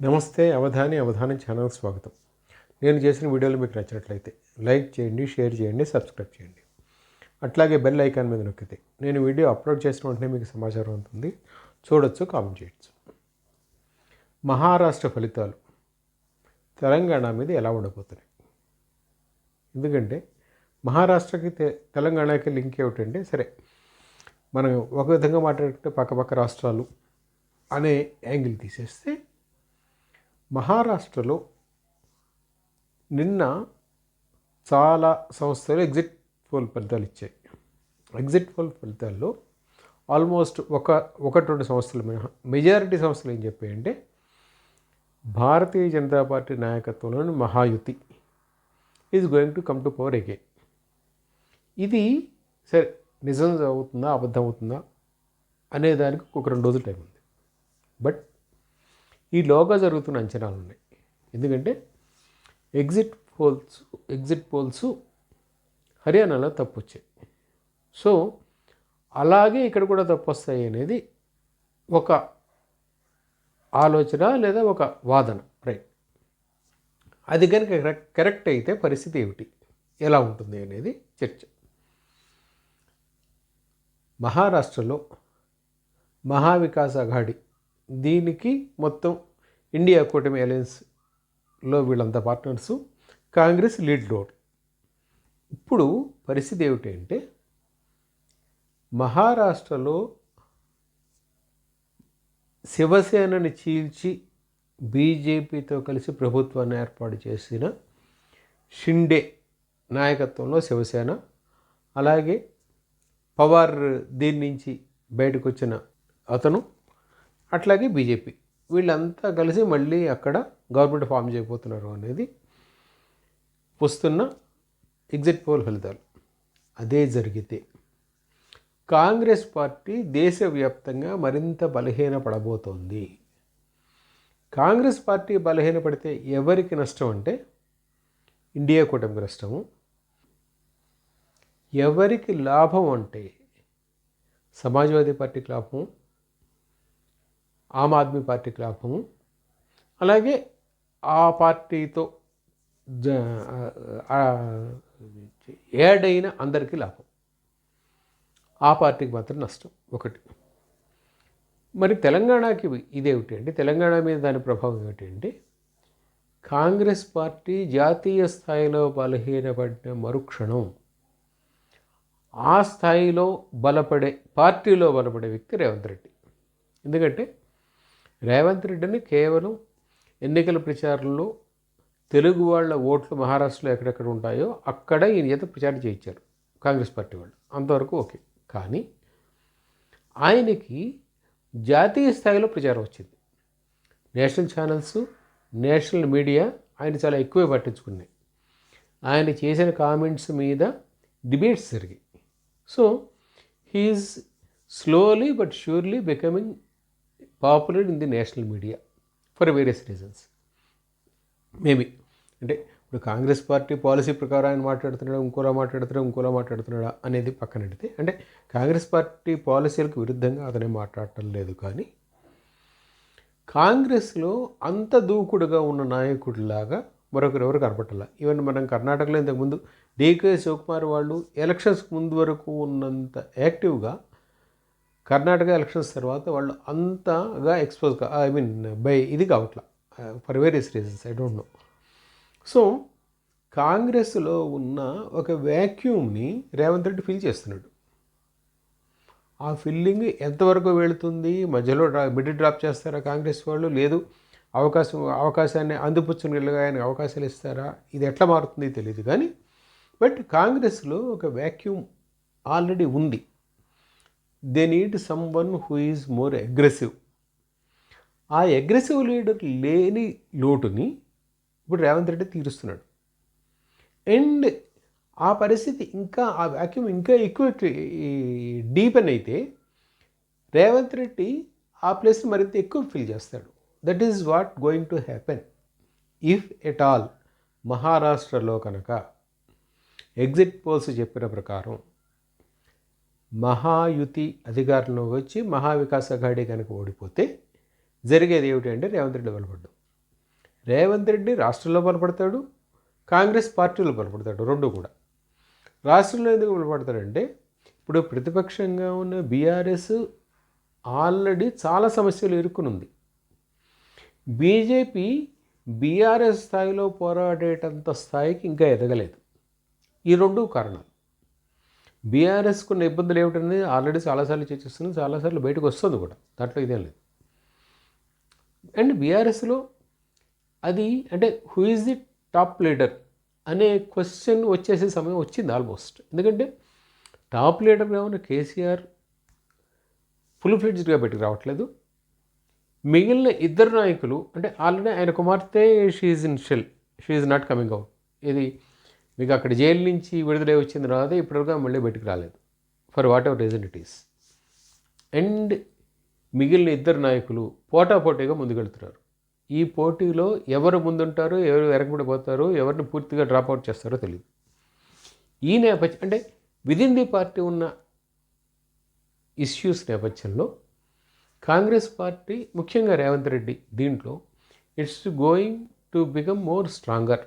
నమస్తే అవధాని అవధాని ఛానల్ స్వాగతం. నేను చేసిన వీడియోలు మీకు నచ్చినట్లయితే లైక్ చేయండి షేర్ చేయండి సబ్స్క్రైబ్ చేయండి. అట్లాగే బెల్ ఐకాన్ మీద నొక్కితే నేను వీడియో అప్లోడ్ చేసిన వెంటనే మీకు సమాచారం ఉంటుంది. చూడొచ్చు కామెంట్ చేయొచ్చు. మహారాష్ట్ర ఫలితాలు. తెలంగాణ మీద ఎలా ఉండబోతున్నాయి? ఎందుకంటే మహారాష్ట్రకి తె తెలంగాణకి లింక్ ఏమిటంటే సరే మనం ఒక విధంగా మాట్లాడుకుంటే పక్కపక్క రాష్ట్రాలు అనే యాంగిల్ తీసేస్తే మహారాష్ట్రలో నిన్న చాలా సంస్థలు ఎగ్జిట్ పోల్ ఫలితాలు ఇచ్చాయి. ఎగ్జిట్ పోల్ ఫలితాల్లో ఆల్మోస్ట్ ఒక ఒకటి రెండు సంస్థలు మినహా మెజారిటీ సంస్థలు ఏం చెప్పాయంటే భారతీయ జనతా పార్టీ నాయకత్వంలోని Mahayuti is going to come to power again ఇది సరే నిజం అవుతుందా అబద్ధం అవుతుందా అనే దానికి ఒక రెండు రోజులు టైం ఉంది. బట్ ఈ లోగా జరుగుతున్న అంచనాలు ఉన్నాయి. ఎందుకంటే ఎగ్జిట్ పోల్స్ ఎగ్జిట్ పోల్స్ హర్యానాలో తప్పు వచ్చాయి సో అలాగే ఇక్కడ కూడా తప్పు వస్తాయి అనేది ఒక ఆలోచన లేదా ఒక వాదన. రైట్ అది కనుక కరెక్ట్ కరెక్ట్ అయితే పరిస్థితి ఏమిటి? ఎలా ఉంటుంది అనేది చర్చ. మహారాష్ట్రలో మహావికాస్ అఘాడీ దీనికి మొత్తం ఇండియా కూటమి అలయన్స్లో వీళ్ళంతా పార్ట్నర్సు కాంగ్రెస్ లీడ్ రోడ్ ఇప్పుడు పరిస్థితి ఏమిటంటే మహారాష్ట్రలో శివసేనని చీల్చి బీజేపీతో కలిసి ప్రభుత్వాన్ని ఏర్పాటు చేసిన షిండే నాయకత్వంలో శివసేన అలాగే పవార్ దీని నుంచి బయటకు వచ్చిన అతను అట్లాగే బీజేపీ. వీళ్ళంతా కలిసి మళ్ళీ అక్కడ గవర్నమెంట్ ఫామ్ చేయబోతున్నారు అనేది వస్తున్న ఎగ్జిట్ పోల్ ఫలితాలు. అదే జరిగితే కాంగ్రెస్ పార్టీ దేశవ్యాప్తంగా మరింత బలహీనపడబోతోంది. కాంగ్రెస్ పార్టీ బలహీనపడితే ఎవరికి నష్టం అంటే ఇండియా కూటమికి నష్టము. ఎవరికి లాభం అంటే సమాజ్వాదీ పార్టీకి లాభము. ఆమ్ ఆద్మీ పార్టీకి లాభము అలాగే ఆ పార్టీతో ఏడైన అందరికీ లాభం. ఆ పార్టీకి మాత్రం నష్టం ఒకటి. మరి తెలంగాణకి ఇదేమిటి అంటే తెలంగాణ మీద దాని ప్రభావం ఏమిటంటే కాంగ్రెస్ పార్టీ జాతీయ స్థాయిలో బలహీనపడిన మరుక్షణం ఆ స్థాయిలో బలపడే పార్టీలో బలపడే వ్యక్తి రేవంత్ రెడ్డి. ఎందుకంటే రేవంత్ రెడ్డిని కేవలం ఎన్నికల ప్రచారంలో తెలుగు వాళ్ళ ఓట్లు మహారాష్ట్రలో ఎక్కడెక్కడ ఉంటాయో అక్కడ ఈయన చేత ప్రచారం చేయించారు కాంగ్రెస్ పార్టీ వాళ్ళు. అంతవరకు ఓకే. కానీ ఆయనకి జాతీయ స్థాయిలో ప్రచారం వచ్చింది. నేషనల్ ఛానల్స్ నేషనల్ మీడియా ఆయన చాలా ఎక్కువే పట్టించుకున్నాయి. ఆయన చేసిన కామెంట్స్ మీద డిబేట్స్ జరిగాయి. So he's slowly but surely becoming popular in the national media for various reasons maybe అంటే ఇప్పుడు కాంగ్రెస్ పార్టీ పాలసీ ప్రకారం ఆయన మాట్లాడుతున్నాడా ఇంకోలా మాట్లాడుతున్నాడా ఇంకోలా మాట్లాడుతున్నాడా అనేది పక్కన పెడితే అంటే కాంగ్రెస్ పార్టీ పాలసీలకు విరుద్ధంగా అతనే మాట్లాడటం లేదు కానీ కాంగ్రెస్లో అంత దూకుడుగా ఉన్న నాయకుడిలాగా మరొకరు ఎవరు కనపట్టాల ఈవెన్ మనం కర్ణాటకలో ఇంతకుముందు డీకే శివకుమార్ వాళ్ళు ఎలక్షన్స్ ముందు వరకు ఉన్నంత యాక్టివ్గా కర్ణాటక ఎలక్షన్స్ తర్వాత వాళ్ళు అంతగా ఎక్స్పోజ్ ఐ మీన్ బై ఇది కావట్లా. For various reasons I don't know so కాంగ్రెస్లో ఉన్న ఒక వ్యాక్యూమ్ని రేవంత్ రెడ్డి ఫిల్ చేస్తున్నాడు. ఆ ఫిల్లింగ్ ఎంతవరకు వెళుతుంది? మధ్యలో డ్రా మిడిల్ డ్రాప్ చేస్తారా కాంగ్రెస్ వాళ్ళు? లేదు. అవకాశం అవకాశాన్ని అందిపుచ్చుకునేలాగా ఆయన అవకాశాలు ఇస్తారా? ఇది ఎట్లా మారుతుంది తెలియదు కానీ బట్ కాంగ్రెస్లో ఒక వ్యాక్యూమ్ ఆల్రెడీ ఉంది. They need someone who is more aggressive ఆ అగ్రెసివ్ లీడర్ లేని లోటుని ఇప్పుడు రేవంత్ రెడ్డి తీరుస్తున్నాడు. అండ్ ఆ పరిస్థితి ఇంకా ఆ వ్యాక్యూమ్ ఇంకా ఎక్కువ డీపెన్ అయితే రేవంత్ రెడ్డి ఆ ప్లేస్ మరింత ఎక్కువ ఫిల్ చేస్తాడు. That is what going to happen if at all మహారాష్ట్రలో కనుక ఎగ్జిట్ పోల్స్ చెప్పిన ప్రకారం మహాయుతి అధికారంలోకి వచ్చి మహావికాస్ అఘాడీ కనుక ఓడిపోతే జరిగేది ఏమిటి అంటే రేవంత్ రెడ్డి బలపడ్డం రేవంత్ రెడ్డి రాష్ట్రంలో బలపడతాడు కాంగ్రెస్ పార్టీలో బలపడతాడు రెండు కూడా. రాష్ట్రంలో ఎందుకు బలపడతాడంటే ఇప్పుడు ప్రతిపక్షంగా ఉన్న బీఆర్ఎస్ ఆల్రెడీ చాలా సమస్యలు ఇరుక్కునుంది బీజేపీ బీఆర్ఎస్ స్థాయిలో పోరాడేటంత స్థాయికి ఇంకా ఎదగలేదు. ఈ రెండు కారణాలు. బీఆర్ఎస్కు ఉన్న ఇబ్బందులు ఏమిటనేది ఆల్రెడీ చాలాసార్లు చర్చిస్తుంది చాలాసార్లు బయటకు వస్తుంది కూడా. దాంట్లో ఇదేం లేదు. అండ్ బీఆర్ఎస్లో అది అంటే who is the top leader అనే క్వశ్చన్ వచ్చేసే సమయం వచ్చింది ఆల్మోస్ట్ ఎందుకంటే టాప్ లీడర్ ఏమైనా కేసీఆర్ ఫుల్ ఫ్లెడ్జ్డ్గా బయటకు రావట్లేదు. మిగిలిన ఇద్దరు నాయకులు అంటే ఆల్రెడీ ఆయన కుమార్తె she's in shell she's not coming out ఇది మీకు అక్కడ జైలు నుంచి విడుదలై వచ్చిన తర్వాత ఇప్పటివరకు మళ్ళీ బయటకు రాలేదు. For whatever reason it is and మిగిలిన ఇద్దరు నాయకులు పోటాపోటీగా ముందుకెళ్తున్నారు. ఈ పోటీలో ఎవరు ముందుంటారో ఎవరు వెనకబడిపోతారో ఎవరిని పూర్తిగా డ్రాప్అవుట్ చేస్తారో తెలియదు ఈ నేపథ్యం అంటే విదిన్ ది పార్టీ ఉన్న ఇష్యూస్ నేపథ్యంలో కాంగ్రెస్ పార్టీ ముఖ్యంగా రేవంత్ రెడ్డి దీంట్లో it's going to become more stronger